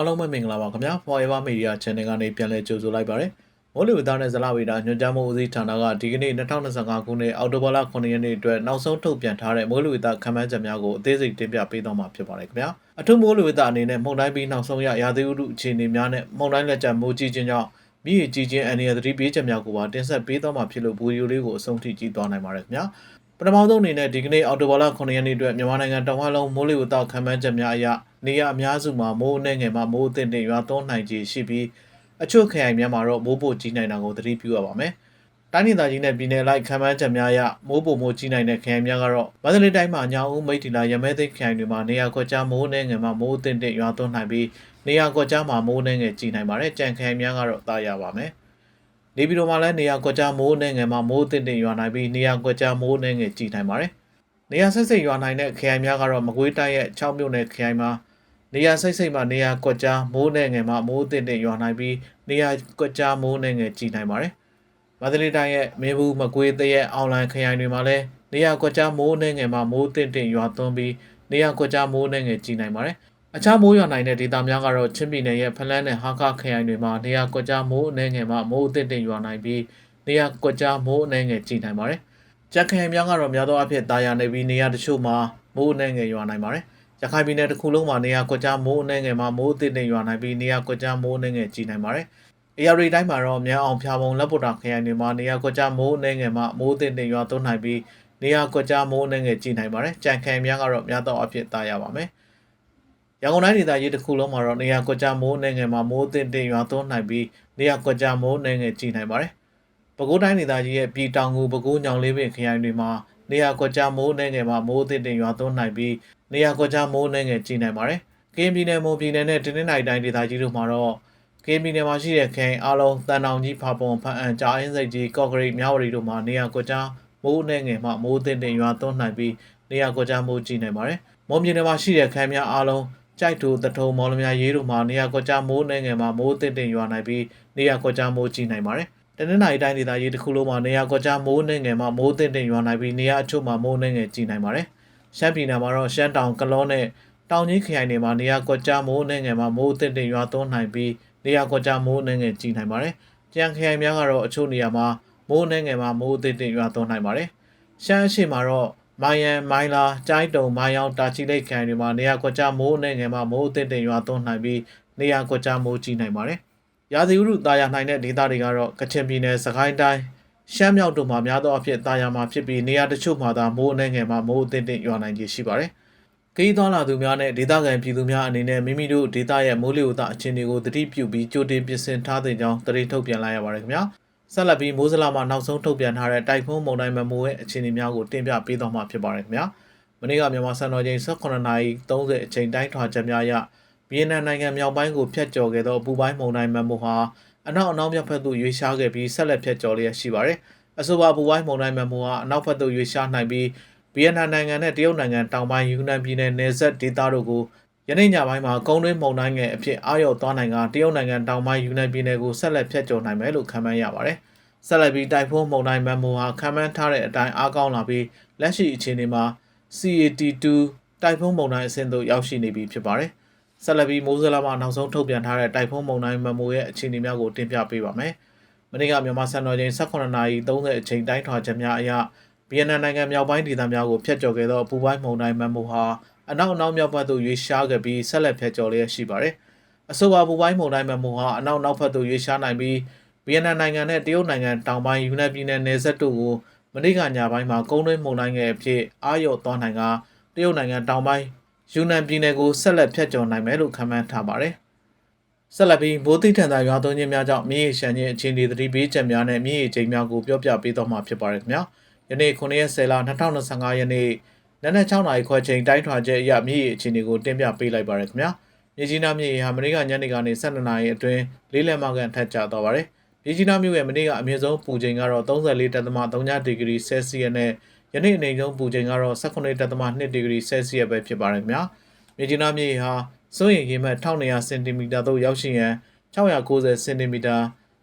အားလုံးပဲမင်္ဂလာပါခင်ဗျာ Forever Media Channel ကနေပြန်လည်ကြိုဆိုလိုက်ပါရစေ။မိုးလေဝသနဲ့ဇလဝေဒညွှန်ကြားမှုဦးစီးဌာနကဒီကနေ့2025ခုနှစ်အောက်တိုဘာလ9ရက်နေ့အတွက်နောက်ဆုံးထုတ်ပြန်ထားတဲ့မိုးလေဝသခန့်မှန်းချက်များကိုအသေးစိတ်တင်ပြပေးသွားမှာဖြစ်ပါတယ်ခင်ဗျာ။အထူးမိုးလေဝသအနေနဲ့မုန်တိုင်းပြီးနောက်ဆုံးရရာသီဥတုအခြေအနေများနဲ့မုန်တိုင်းလက်ကျမိုးကြီးခြင်းကြောင့်မြည်ကြီးခြင်းအနေနဲ့သတိပေးချက်များကိုပါတင်ဆက်ပေးသွားမှာဖြစ်လို့ဗီဒီယိုလေးကိုအဆုံးထိကြည့်သွားနိုင်ပါတယ်ခင်ဗျာ။ ပထမဆုံးအနေနဲ့ဒီကနေ့အော်တိုဘာလ9ရက်နေ့အတွက်မြန်မာနိုင်ငံတောင်ဝလုံးမိုးလေဝသခန့်မှန်းချက်များအရနေရအများစုမှာမိုးအနှဲငယ်မှမိုးအသင့်တင်ရွာသွန်းနိုင်ခြေရှိပြီးအချို့ခရိုင်များမှာတော့မိုးပိုကြီးနိုင်တာကိုသတိပြုရပါမယ်။တိုင်းဒေသကြီးနဲ့ပြည်နယ်လိုက်ခန့်မှန်းချက်များအရမိုးပိုမိုကြီးနိုင်တဲ့ခရိုင်များကတော့မန္တလေးတိုင်းမှာညောင်ဦးမိတ်တီလာရမဲသိမ်းခရိုင်တွေမှာနေရာကွက်ကြားမိုးအနှဲငယ်မှမိုးအသင့်တင်ရွာသွန်းနိုင်ပြီးနေရာကွက်ကြားမှာမိုးအနှဲငယ်ကြီးနိုင်ပါတယ်။ကြံခရိုင်များကတော့တာရပါမယ်။ နေပြည်တော်မှာလည်းနေရာကွက်ကြားမိုးအနှဲငယ်မှမိုးအသင့်တင်ရွာနိုင်ပြီးနေရာကွက်ကြားမိုးအနှဲငယ်ကြီးနိုင်ပါတယ်။နေရာဆက်စိတ်ရွာနိုင်တဲ့ခရိုင်များကတော့မကွေးတိုင်းရဲ့6မြို့နယ်ခရိုင်မှာနေရာစိတ်စိတ်မှာနေရာကွက်ကြားမိုးနဲ့ငယ်မှာမိုးအသင့်တင်ရွာနိုင်ပြီးနေရာကွက်ကြားမိုးနဲ့ငယ်ကြီးနိုင်ပါတယ်။မန္တလေးတိုင်းရဲ့မင်းဘူးမကွေးတရက်အောင်လိုင်းခရိုင်တွေမှာလည်းနေရာကွက်ကြားမိုးနဲ့ငယ်မှာမိုးအသင့်တင်ရွာသွန်းပြီးနေရာကွက်ကြားမိုးနဲ့ငယ်ကြီးနိုင်ပါတယ်။ အခြားမိုးရွာနိုင်တဲ့ဒေသများကတော့ချင်းပြည်နယ်ရဲ့ဖလန်းနဲ့ဟာခခရိုင်တွေမှာနေရာကွက်ကြားမိုးအနှဲငယ်မှာမိုးအသင့်တင်ရွာနိုင်ပြီးနေရာကွက်ကြားမိုးအနှဲငယ်ကြီးနိုင်ပါတယ်။ကြက်ခိုင်များကတော့များသောအားဖြင့်တာယာနေပြီးနေရာတချို့မှာမိုးအနှဲငယ်ရွာနိုင်ပါတယ်။ရခိုင်ပြည်နယ်တစ်ခုလုံးမှာနေရာကွက်ကြားမိုးအနှဲငယ်မှာမိုးအသင့်တင်ရွာနိုင်ပြီးနေရာကွက်ကြားမိုးအနှဲငယ်ကြီးနိုင်ပါတယ်။အေရရီတိုင်းမှာတော့မြန်အောင်ဖျာပုံလက်ပုတ်တာခရိုင်တွေမှာနေရာကွက်ကြားမိုးအနှဲငယ်မှာမိုးအသင့်တင်ရွာသွန်းနိုင်ပြီးနေရာကွက်ကြားမိုးအနှဲငယ်ကြီးနိုင်ပါတယ်။ကြံခိုင်များကတော့များသောအားဖြင့်တာယာပါမယ်။ ရန်ကုန်တိုင်းဒေသကြီးတစ်ခုလုံးမှာတော့နေရာကွက်ကြားမိုးနယ်ငယ်မှာမိုးအသင့်တင်ရွာသွန်းနိုင်ပြီးနေရာကွက်ကြားမိုးနယ်ငယ်ကြီးနိုင်ပါတယ်။ပဲခူးတိုင်းဒေသကြီးရဲ့ပြည်တောင်ကူပဲခူးညောင်လေးပင်ခရိုင်တွေမှာနေရာကွက်ကြားမိုးနယ်ငယ်မှာမိုးအသင့်တင်ရွာသွန်းနိုင်ပြီးနေရာကွက်ကြားမိုးနယ်ငယ်ကြီးနိုင်ပါတယ်။ကင်းပြည်နယ်မွန်ပြည်နယ်နဲ့တင်းနှင်းနိုင်တိုင်းဒေသကြီးတို့မှာတော့ကင်းပြည်နယ်မှာရှိတဲ့ခရိုင်အားလုံးတန်တောင်ကြီးဖာပုံဖန်အန်ကြာအင်းစိတ်ကြီးကော့ဂရိတ်မြဝတီတို့မှာနေရာကွက်ကြားမိုးနယ်ငယ်မှာမိုးအသင့်တင်ရွာသွန်းနိုင်ပြီးနေရာကွက်ကြားမိုးကြီးနိုင်ပါတယ်။မွန်ပြည်နယ်မှာရှိတဲ့ခရိုင်များအားလုံး ကြိုက်တူတထုံမော်လမြိုင်ရေးတို့မှာနေရာကွက်ကြားမိုးနှဲငယ်မှာမိုးတစ်တင်ရွာနိုင်ပြီးနေရာကွက်ကြားမိုးကြီးနိုင်ပါတယ်။တနင်္လာရီတိုင်းဒေသကြီးတစ်ခုလုံးမှာနေရာကွက်ကြားမိုးနှဲငယ်မှာမိုးတစ်တင်ရွာနိုင်ပြီးနေရာအချို့မှာမိုးနှဲငယ်ကြီးနိုင်ပါတယ်။ရှမ်းပြည်နယ်မှာတော့ရှမ်းတောင်ကလောနဲ့တောင်ကြီးခရိုင်တွေမှာနေရာကွက်ကြားမိုးနှဲငယ်မှာမိုးတစ်တင်ရွာသွန်းနိုင်ပြီးနေရာကွက်ကြားမိုးနှဲငယ်ကြီးနိုင်ပါတယ်။ကြံခရိုင်များကတော့အချို့နေရာမှာမိုးနှဲငယ်မှာမိုးတစ်တင်ရွာသွန်းနိုင်ပါတယ်။ရှမ်းအရှိမှာတော့ မိုင်ယန်မိုင်လာကျိုင်းတုံမိုင်ယောင်တာချီလိတ်ခရိုင်တွေမှာနေရာကွက်ကြားမိုးနဲ့ငယ်မှာမိုးအသင့်တင်ရွာသွန်းနိုင်ပြီးနေရာကွက်ကြားမိုးကြီးနိုင်ပါတယ်။ရာသီဥတုတာယာနိုင်တဲ့ဒေသတွေကတော့ကချင်ပြည်နယ်စကိုင်းတိုင်းရှမ်းမြောက်တို့မှာများသောအားဖြင့်တာယာမှာဖြစ်ပြီးနေရာတချို့မှာသာမိုးနဲ့ငယ်မှာမိုးအသင့်တင်ရွာနိုင်ခြေရှိပါတယ်။ခရီးသွားလာသူများနဲ့ဒေသခံပြည်သူများအနေနဲ့မိမိတို့ဒေသရဲ့မိုးလေဝသအခြေအနေကိုသတိပြုပြီးကြိုတင်ပြင်ဆင်ထားတဲ့ကြောင်းသတင်းထုတ်ပြန်လိုက်ရပါတယ်ခင်ဗျာ။ ဆက်လက်ပြီးမိုးစလာမှာနောက်ဆုံးထုတ်ပြန်ထားတဲ့တိုက်ဖုန်းမုန်တိုင်းမမိုးရဲ့အခြေအနေများကိုတင်ပြပေးသွားမှာဖြစ်ပါတယ်ခင်ဗျာ။မနေ့ကမြန်မာစံတော်ချိန်18:30အချိန်တိုင်းထွာချက်များအရဗီယက်နမ်နိုင်ငံမြောက်ပိုင်းကိုဖျက်ကျော်ခဲ့သောအပူပိုင်းမုန်တိုင်းမမိုးဟာအနောက်အနောက်မြောက်ဘက်သို့ရွေ့ရှားခဲ့ပြီးဆက်လက်ဖျက်ကျော်လျက်ရှိပါတယ်။အဆိုပါအပူပိုင်းမုန်တိုင်းမမိုးဟာအနောက်ဘက်သို့ရွေ့ရှားနိုင်ပြီးဗီယက်နမ်နိုင်ငံနဲ့တရုတ်နိုင်ငံတောင်ပိုင်းယူနန်ပြည်နယ်နယ်စပ်ဒေသတို့ကို ယနေ့ညပိုင်းမှာကုန်းတွင်းမုန်တိုင်းငယ်အဖြစ်အာရုံသွားနိုင်ကတရုတ်နိုင်ငံတောင်ပိုင်းယူနန်ပြည်နယ်ကိုဆက်လက်ဖျက်ကျော်နိုင်မယ်လို့ခန့်မှန်းရပါတယ်။ဆက်လက်ပြီးတိုင်ဖုန်းမုန်တိုင်းမန်မိုဟာခန့်မှန်းထားတဲ့အတိုင်းအားကောင်းလာပြီးလက်ရှိအခြေအနေမှာ CAT2 တိုင်ဖုန်းမုန်တိုင်းအဆင့်သို့ရောက်ရှိနေပြီဖြစ်ပါတယ်။ဆက်လက်ပြီးမိုးစလာမှာနောက်ဆုံးထုတ်ပြန်ထားတဲ့တိုင်ဖုန်းမုန်တိုင်းမန်မိုရဲ့အခြေအနေများကိုတင်ပြပေးပါမယ်။မနေ့ကမြန်မာစံတော်ချိန်18:30အချိန်တိုင်းထွာချက်များအရဗီယက်နမ်နိုင်ငံမြောက်ပိုင်းဒေသများကိုဖျက်ကျော်ခဲ့သောအပူပိုင်းမုန်တိုင်းမန်မိုဟာ အနောက်အနောက်မြောက်ဘက်သို့ရွေ့ရှားခဲ့ပြီးဆက်လက်ဖျက်ကျော်လျက်ရှိပါတယ်။အဆိုပါပူပိုင်းမုန်တိုင်းမမိုဟာအနောက်နောက်ဘက်သို့ရွေ့ရှားနိုင်ပြီးဗီယက်နမ်နိုင်ငံနဲ့တရုတ်နိုင်ငံတောင်ပိုင်းယူနန်ပြည်နယ်နယ်စပ်တို့ကိုမနေ့ကညပိုင်းမှာကုန်းတွင်းမုန်တိုင်းငယ်အဖြစ်အာရုံသွားနိုင်ကတရုတ်နိုင်ငံတောင်ပိုင်းယူနန်ပြည်နယ်ကိုဆက်လက်ဖျက်ကျော်နိုင်မယ်လို့ခန့်မှန်းထားပါတယ်။ဆက်လက်ပြီးဘိုးသိထန်သာရွာသွန်းခြင်းများကြောင့်မြေရှမ်းခြင်းအခြေအနေသတိပေးချက်များနဲ့မြေချိန်များကိုပြောပြပေးသွားမှာဖြစ်ပါတယ်ခင်ဗျာ။ယနေ့9ရက်10လ2025ရက်နေ့ နနက်6နာရီခွဲချိန်တိုင်းထွာချက်အရမြေအခြေအနေကိုတင်ပြပေးလိုက်ပါရခင်ဗျာမြေကြီးနားမြေဟာမနေ့ကညနေကနေ12နာရီအတွင်းလေးလက်မကန်ထက်ကျသွားပါတယ်မြေကြီးနားမြို့ရဲ့မနေ့ကအမြင့်ဆုံးပူချိန်ကတော့34.3ဒီဂရီဆဲဆီယပ်နဲ့ယနေ့အနေဆုံးပူချိန်ကတော့18.2ဒီဂရီဆဲဆီယပ်ပဲဖြစ်ပါတယ်ခင်ဗျာမြေကြီးနားမြေဟာစိုးရင်ရေမှတ်1200စင်တီမီတာသို့ရောက်ရှိရန်690စင်တီမီတာ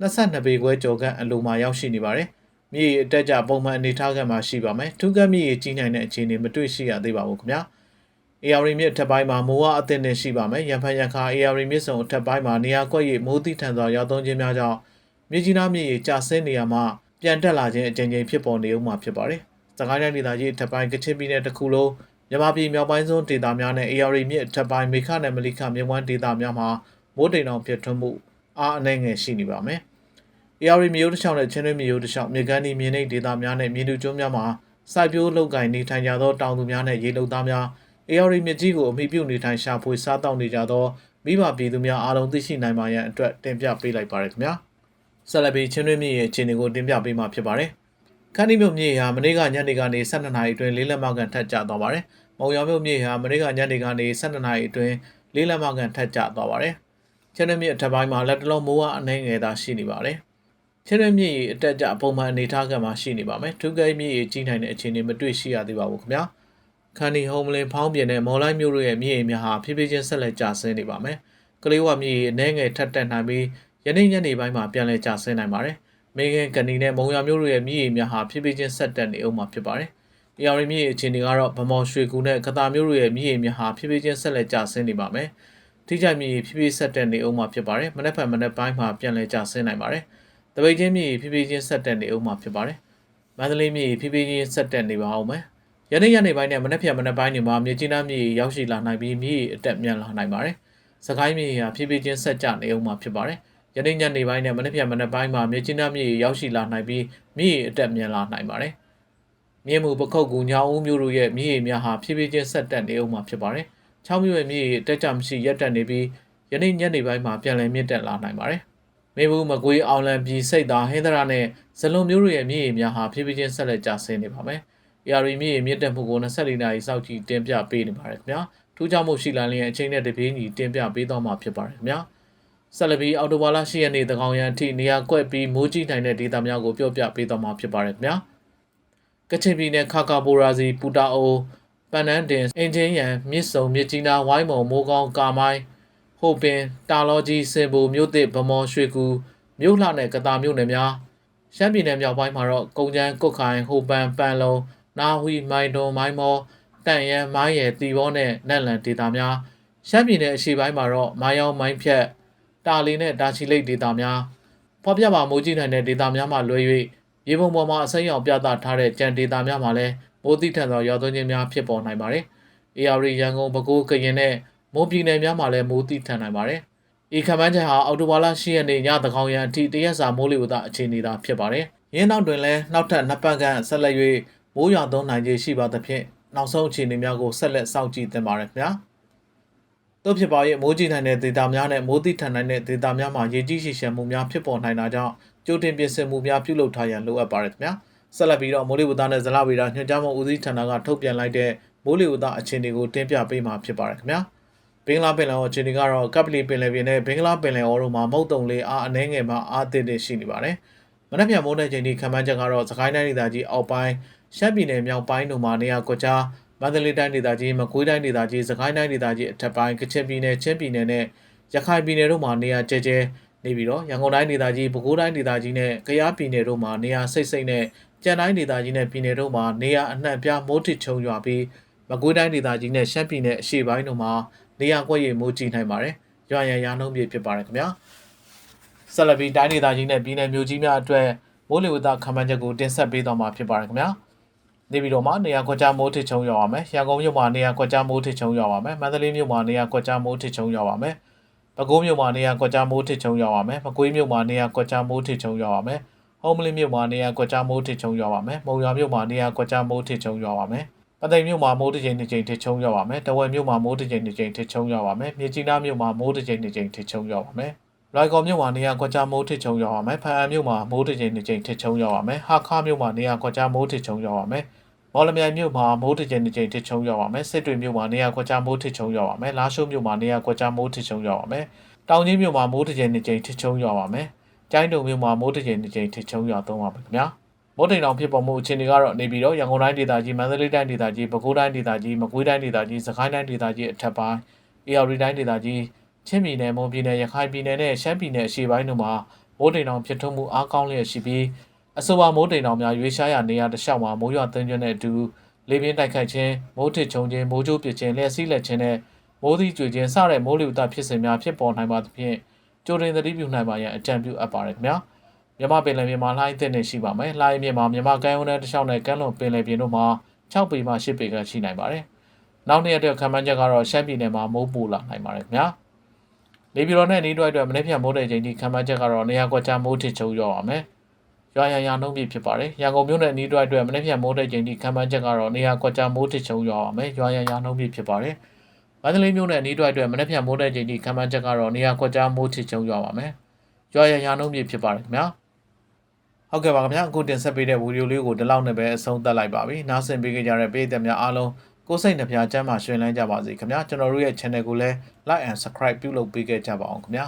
22ပေခွဲကျော်ခန့်အလိုမှာရောက်ရှိနေပါတယ် မြေအတက်ကြပုံမှန်အနေထားကမှရှိပါမယ်ထူးကပ်မြေကြီးနိုင်တဲ့အခြေအနေမတွေ့ရှိရသေးပါဘူးခင်ဗျာ AR မြစ်အထက်ပိုင်းမှာမိုးဝအသင့်နဲ့ရှိပါမယ်ရံဖန်ရံခါ AR မြစ်စုံအထက်ပိုင်းမှာနေရာကွက်၍မိုးတိထန်စွာရောက်သွန်းခြင်းများကြောင့်မြစ်ကြီးနားမြစ်ရေကျဆင်းနေရာမှာပြန်တက်လာခြင်းအကြိမ်ကြိမ်ဖြစ်ပေါ်နေဦးမှာဖြစ်ပါတယ်။စကိုင်းတိုင်းဒေသကြီးအထက်ပိုင်းကချင်ပြည်နယ်တစ်ခုလုံးမြန်မာပြည်မြောက်ပိုင်းစွန်းဒေသများနဲ့ AR မြစ်အထက်ပိုင်းမေခနဲ့မလိခမြဝန်းဒေသများမှာမိုးတိမ်အောင်ဖြစ်ထွန်းမှုအားအနှဲငယ်ရှိနေပါမယ်။ AR မြို့တစ်ချောင်းနဲ့ချင်းတွင်းမြို့တစ်ချောင်းမြေကမ်းဒီမြေနိမ့်ဒေသများနဲ့မြေတူကျွန်းများမှာစိုက်ပျိုးလုပ်ကိုင်နေထိုင်ကြသောတောင်သူများနဲ့ရေလုံသားများ AR မြစ်ကြီးကိုအမိပြုနေထိုင်ရှာဖွေစားတောက်နေကြသောမိဘပြည်သူများအားလုံးသိရှိနိုင်ပါရန်အတွက်တင်ပြပေးလိုက်ပါရခင်ဗျာဆက်လက်ပြီးချင်းတွင်းမြစ်ရဲ့အခြေအနေကိုတင်ပြပေးမှာဖြစ်ပါတယ်ခန်းဒီမြို့မြစ်ဟာမနေ့ကညနေကနေ12နာရီအတွင်းလေးလက်မကန်ထက်ကျသွားပါတယ်မုံရောင်မြို့မြစ်ဟာမနေ့ကညနေကနေ12နာရီအတွင်းလေးလက်မကန်ထက်ကျသွားပါတယ်ချင်းတွင်းမြစ်အထက်ပိုင်းမှာလက်တလုံးမိုးဝအနှဲငယ်သာရှိနေပါတယ် ချင်းတွင်းမြစ်အတက်ကြပုံမှန်အနေထားကမှရှိနေပါမယ်ထူးကဲမြစ်ကြီးနိုင်တဲ့အခြေအနေမတွေ့ရှိရသေးပါဘူးခင်ဗျာခန်ဒီဟုံမလင်ဖောင်းပြင်းတဲ့မော်လိုက်မြို့တို့ရဲ့မြေအိမ်များဟာဖြည်းဖြည်းချင်းဆက်လက်ကျဆင်းနေပါမယ်။ကလေးဝမြေအိမ်အနေငယ်ထပ်တက်နိုင်ပြီးယနေ့ညနေပိုင်းမှာပြန်လည်ကျဆင်းနိုင်ပါတယ်။မေဂန်ကန်ဒီနဲ့မုံရမြို့တို့ရဲ့မြေအိမ်များဟာဖြည်းဖြည်းချင်းဆက်တက်နေအောင်မှာဖြစ်ပါတယ်။အေရီမြေအိမ်အခြေအနေကတော့ဗမော်ရွှေကူနဲ့ကတာမြို့တို့ရဲ့မြေအိမ်များဟာဖြည်းဖြည်းချင်းဆက်လက်ကျဆင်းနေပါမယ်။ထိကြမြေအိမ်ဖြည်းဖြည်းဆက်တက်နေအောင်မှာဖြစ်ပါတယ်။မနေ့ဖက်မနေ့ပိုင်းမှာပြန်လည်ကျဆင်းနိုင်ပါတယ်။ တပိတ်ချင်းမြေအိမ်ဖြည်းဖြည်းချင်းဆက်တက်နေအောင်မှာဖြစ်ပါတယ်။မန္တလေးမြေအိမ်ဖြည်းဖြည်းချင်းဆက်တက်နေပါအောင်မယ်။ယနေ့ညနေပိုင်းနဲ့မနေ့ဖြန်မနေ့ပိုင်းတွေမှာမြေကြီးနားမြေရောက်ရှိလာနိုင်ပြီးမြေအတက်မြန်လာနိုင်ပါတယ်။စကိုင်းမြေဟာဖြည်းဖြည်းချင်းဆက်ကျနေအောင်မှာဖြစ်ပါတယ်။ယနေ့ညနေပိုင်းနဲ့မနေ့ဖြန်မနေ့ပိုင်းမှာမြေကြီးနားမြေရောက်ရှိလာနိုင်ပြီးမြေအတက်မြန်လာနိုင်ပါတယ်။မြေမှုပခုတ်ကူညောင်ဦးမျိုးတို့ရဲ့မြေများဟာဖြည်းဖြည်းချင်းဆက်တက်နေအောင်မှာဖြစ်ပါတယ်။ချောင်းမျိုးရဲ့မြေတက်ကြမရှိရက်တက်နေပြီးယနေ့ညနေပိုင်းမှာပြန်လည်မြင့်တက်လာနိုင်ပါတယ်။ မေဘူးမကွေးအောင်လံပြည်စိတ်သာဟင်းသရနဲ့ဇလွန်မျိုးတို့ရဲ့မြေများဟာဖြည်းဖြည်းချင်းဆက်လက်ကျဆင်းနေပါမယ်။ AR မြင့်မြင့်တက်မှုကို24နာရီစောင့်ကြည့်တင်ပြပေးနေပါတယ်ခင်ဗျာထူးခြားမှုရှိလာလျင်အချိန်နဲ့တပြေးညီတင်ပြပေးတော့မှာဖြစ်ပါတယ်ခင်ဗျာဆက်လက်ပြီးအော်တိုဘာလ10ရက်နေ့တကောင်ရန်အထိနေရာကွက်ပြီးမိုးကြီးနိုင်တဲ့ဒေသများကိုပြောပြပေးတော့မှာဖြစ်ပါတယ်ခင်ဗျာကချင်ပြည်နယ်ခါကာဘိုရာစီပူတာအိုပန်နန်းတင်အင်ဂျင်ရန်မြစ်စုံမြစ်ကြီးနားဝိုင်းမုံမိုးကောင်းကာမိုင်း ဟိုပင်တာလောကြီးစင်ဘူမြို့သစ်ဗမော်ရွှေကူမြို့လှနဲ့ကတာမြို့နယ်များရှမ်းပြည်နယ်မြောက်ပိုင်းမှာတော့ကုန်းချမ်းကုတ်ခိုင်ဟိုပန်ပန်လုံးနာဟွီမိုင်တွန်မိုင်းမောတန်ရန်မိုင်းရယ်တီဘောနဲ့နက်လန်ဒေတာများရှမ်းပြည်နယ်အရှေ့ပိုင်းမှာတော့မိုင်းယောင်းမိုင်းဖြတ်တာလီနဲ့တာချီလိတ်ဒေတာများဖော်ပြပါမိုးကြီးနိုင်တဲ့ဒေတာများမှာလွဲ၍ရေပုံပေါ်မှာအစိမ်းရောင်ပြသထားတဲ့ကြံဒေတာများမှာလည်းမိုးတိထန်သောရောက်သွင်းခြင်းများဖြစ်ပေါ်နိုင်ပါတယ်။ AR ရန်ကုန်ပဲခူးကရင်နဲ့ မွန်ပြည်နယ်များမှာလည်းမိုးတိထန်နိုင်ပါတယ်။ဤခမန်းချက်ဟာအော်တိုဘာလ10ရက်နေ့ညသကောင်ရန်အထိတရက်စာမိုးလေဝသအခြေအနေသာဖြစ်ပါတယ်။ရင်းနောက်တွင်လည်းနောက်ထပ်နှစ်ပတ်ခန့်ဆက်လက်၍မိုးရွာသွန်းနိုင်ခြေရှိပါသဖြင့်နောက်ဆုံးအခြေအနေများကိုဆက်လက်စောင့်ကြည့်သင့်ပါတယ်ခင်ဗျာ။တို့ဖြစ်ပါရဲ့မိုးကြီးနိုင်တဲ့ဒေတာများနဲ့မိုးတိထန်နိုင်တဲ့ဒေတာများမှာရေကြီးရှိရှမ်းမှုများဖြစ်ပေါ်နိုင်တာကြောင့်ကြိုတင်ပြင်ဆင်မှုများပြုလုပ်ထားရန်လိုအပ်ပါတယ်ခင်ဗျာ။ဆက်လက်ပြီးတော့မိုးလေဝသနဲ့ဇလဗေဒညွှန်ကြားမှုဦးစီးဌာနကထုတ်ပြန်လိုက်တဲ့မိုးလေဝသအခြေအနေကိုတင်ပြပေးမှာဖြစ်ပါတယ်ခင်ဗျာ။ ဘင်္ဂလားပင်လယ်အော်အခြေအနေကတော့ကပလီပင်လယ်ပြင်နဲ့ဘင်္ဂလားပင်လယ်အော်တို့မှာမုတ်တုံလေးအားအနှဲငယ်မှအားသင့်တဲ့ရှိနေပါတယ်။မနက်ဖြန်မိုးတဲ့ချိန်ဒီခံမှန်းချက်ကတော့စကိုင်းတိုင်းဒေသကြီးအောက်ပိုင်းရှမ်းပြည်နယ်မြောက်ပိုင်းတို့မှာနေရာကွက်ကြားမန္တလေးတိုင်းဒေသကြီးမကွေးတိုင်းဒေသကြီးစကိုင်းတိုင်းဒေသကြီးအထက်ပိုင်းကချင်ပြည်နယ်ချင်းပြည်နယ်နဲ့ရခိုင်ပြည်နယ်တို့မှာနေရာကျဲကျဲနေပြီးတော့ရန်ကုန်တိုင်းဒေသကြီးပဲခူးတိုင်းဒေသကြီးနဲ့ကယားပြည်နယ်တို့မှာနေရာစိတ်စိတ်နဲ့ကြံတိုင်းဒေသကြီးနဲ့ပြည်နယ်တို့မှာနေရာအနှံ့ပြားမိုးထစ်ချုံရွာပြီးမကွေးတိုင်းဒေသကြီးနဲ့ရှမ်းပြည်နယ်အရှေ့ပိုင်းတို့မှာ နေရာကွက်ရည်မိုးကြီးနိုင်ပါတယ်။ရွာရန်ရာနှုန်းပြဖြစ်ပါတယ်ခင်ဗျာ။ဆက်လက်ပြီးတိုင်းဒေသကြီးနဲ့ပြည်နယ်မြို့ကြီးများအတွက်မိုးလေဝသခန့်မှန်းချက်ကိုတင်ဆက်ပေးသွားမှာဖြစ်ပါတယ်ခင်ဗျာ။နေပြည်တော်မှာနေရာကွက်ကြားမိုးထစ်ချုံရောက်ပါမယ်။ရန်ကုန်မြို့မှာနေရာကွက်ကြားမိုးထစ်ချုံရောက်ပါမယ်။မန္တလေးမြို့မှာနေရာကွက်ကြားမိုးထစ်ချုံရောက်ပါမယ်။ပဲခူးမြို့မှာနေရာကွက်ကြားမိုးထစ်ချုံရောက်ပါမယ်။မကွေးမြို့မှာနေရာကွက်ကြားမိုးထစ်ချုံရောက်ပါမယ်။ဟုံးမလင်းမြို့မှာနေရာကွက်ကြားမိုးထစ်ချုံရောက်ပါမယ်။မုံရွာမြို့မှာနေရာကွက်ကြားမိုးထစ်ချုံရောက်ပါမယ်။ ပသိမ်မြို့မှာမိုးတစ်ချိန်တစ်ချိန်ထစ်ချုံရောက်ပါမယ်။တဝယ်မြို့မှာမိုးတစ်ချိန်တစ်ချိန်ထစ်ချုံရောက်ပါမယ်။မြစ်ကြီးနားမြို့မှာမိုးတစ်ချိန်တစ်ချိန်ထစ်ချုံရောက်ပါမယ်။လွိုင်ကော်မြို့မှာနေရာကွက်ကြားမိုးထစ်ချုံရောက်ပါမယ်။ဖန်အံမြို့မှာမိုးတစ်ချိန်တစ်ချိန်ထစ်ချုံရောက်ပါမယ်။ဟာခါမြို့မှာနေရာကွက်ကြားမိုးထစ်ချုံရောက်ပါမယ်။မော်လမြိုင်မြို့မှာမိုးတစ်ကြိမ်တစ်ကြိမ်ထစ်ချုံရောက်ပါမယ်စစ်တွေမြို့မှာနေရာကွက်ကြားမိုးထစ်ချုံရောက်ပါမယ်လာရှိုးမြို့မှာနေရာကွက်ကြားမိုးထစ်ချုံရောက်ပါမယ်တောင်ကြီးမြို့မှာမိုးတစ်ကြိမ်တစ်ကြိမ်ထစ်ချုံရောက်ပါမယ်ကျိုင်းတုံမြို့မှာမိုးတစ်ကြိမ်တစ်ကြိမ်ထစ်ချုံရောက်သုံးပါမယ်ခင်ဗျာ မိုးတိမ်တောင်ဖြစ်ပေါ်မှုအခြေအနေကတော့နေပြီးတော့ရန်ကုန်တိုင်းဒေသကြီးမန္တလေးတိုင်းဒေသကြီးပဲခူးတိုင်းဒေသကြီးမကွေးတိုင်းဒေသကြီးစကိုင်းတိုင်းဒေသကြီးအထက်ပိုင်းအေရရီတိုင်းဒေသကြီးချင်းပြည်နယ်မွန်ပြည်နယ်ရခိုင်ပြည်နယ်နဲ့ရှမ်းပြည်နယ်အရှေ့ပိုင်းတို့မှာမိုးတိမ်တောင်ဖြစ်ထွန်းမှုအားကောင်းလျက်ရှိပြီးအဆိုပါမိုးတိမ်တောင်များရွေးရှားရာနေရာတစ်လျှောက်မှာမိုးရွာသွန်းကျွန်းတဲ့အတူလေပြင်းတိုက်ခတ်ခြင်းမိုးထစ်ချုံခြင်းမိုးကြိုးပစ်ခြင်းလျှက်စီးလက်ခြင်းနဲ့မိုးသီးကြွေခြင်းစတဲ့မိုးလေဝသဖြစ်စဉ်များဖြစ်ပေါ်နိုင်ပါသဖြင့်ကြိုတင်သတိပြုနိုင်ပါရန်အကြံပြုအပ်ပါတယ်ခင်ဗျာ မြန်မာပင်လယ်ပြင်မှာလှိုင်းအသင့်နဲ့ရှိပါမယ်။လှိုင်းပြင်မှာမြန်မာကမ်းရိုးတန်းတစ်လျှောက်နဲ့ကမ်းလွန်ပင်လယ်ပြင်တို့မှာ6ပေမှ8ပေခန့်ရှိနိုင်ပါတယ်။နောက်နေ့အတွက်ခန့်မှန်းချက်ကတော့ရှမ်းပြည်နယ်မှာမိုးပူလာနိုင်ပါတယ်ခင်ဗျာ။နေပြည်တော်နဲ့နေတွက်အတွက်မနေ့ပြန်မိုးတဲ့ချိန်ထိခန့်မှန်းချက်ကတော့နေရာကွက်ကြားမိုးထစ်ချုံရောက်ပါမယ်။ရွာရန်ရနှုံးပြဖြစ်ပါတယ်။ရန်ကုန်မြို့နဲ့နေတွက်အတွက်မနေ့ပြန်မိုးတဲ့ချိန်ထိခန့်မှန်းချက်ကတော့နေရာကွက်ကြားမိုးထစ်ချုံရောက်ပါမယ်။ရွာရန်ရနှုံးပြဖြစ်ပါတယ်။မန္တလေးမြို့နဲ့နေတွက်အတွက်မနေ့ပြန်မိုးတဲ့ချိန်ထိခန့်မှန်းချက်ကတော့နေရာကွက်ကြားမိုးထစ်ချုံရောက်ပါမယ်။ရွာရန်ရနှုံးပြဖြစ်ပါတယ်ခင်ဗျာ။ ဟုတ်ကဲ့ပါခင်ဗျာအခုတင်ဆက်ပေးတဲ့ဗီဒီယိုလေးကိုဒီလောက်နဲ့ပဲအဆုံးသတ်လိုက်ပါပြီနားဆင်ပေးကြကြတဲ့ပရိသတ်များအားလုံးကိုယ်စိတ်နှပြချမ်းသာရှင်လန်းကြပါစေခင်ဗျာကျွန်တော်တို့ရဲ့ channel ကိုလည်း like and subscribe ပြုလုပ်ပေးခဲ့ကြပါအောင်ခင်ဗျာ